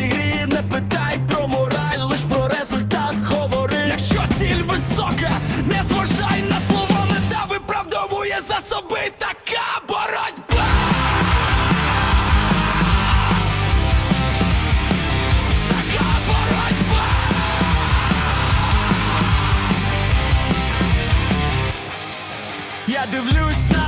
ці не питай про мораль, лиш про результат говори. Якщо ціль висока, не зважай на слова мета виправдовує за собою така боротьба. Така боротьба. Я дивлюсь на.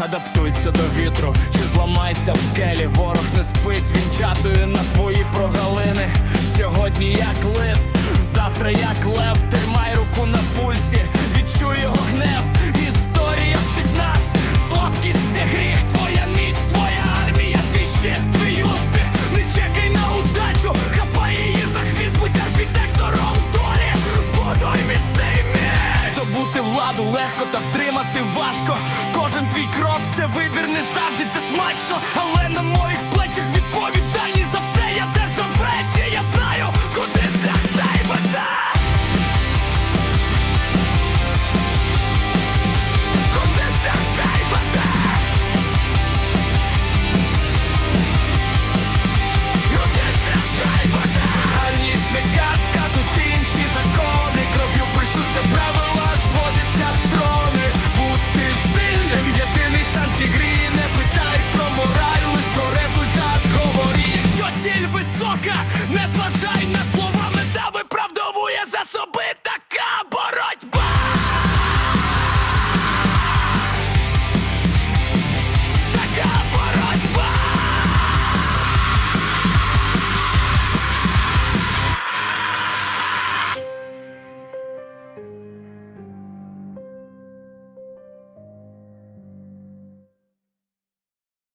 адаптуйся до вітру, чи зламайся в скелі, ворог не спить, він чатує на твої прогалини. Сьогодні як лис, завтра як лев, тримай руку на пульсі, відчуй його гнев, історія вчить нас, слабкість це гріх, твоя міць, твоя армія, твій щит, твій успіх, не чекай на удачу, хапай її за хвіст, будь архітектором долі, Будуй міцний міць. Здобути владу легко та втримати важко безпечно, але.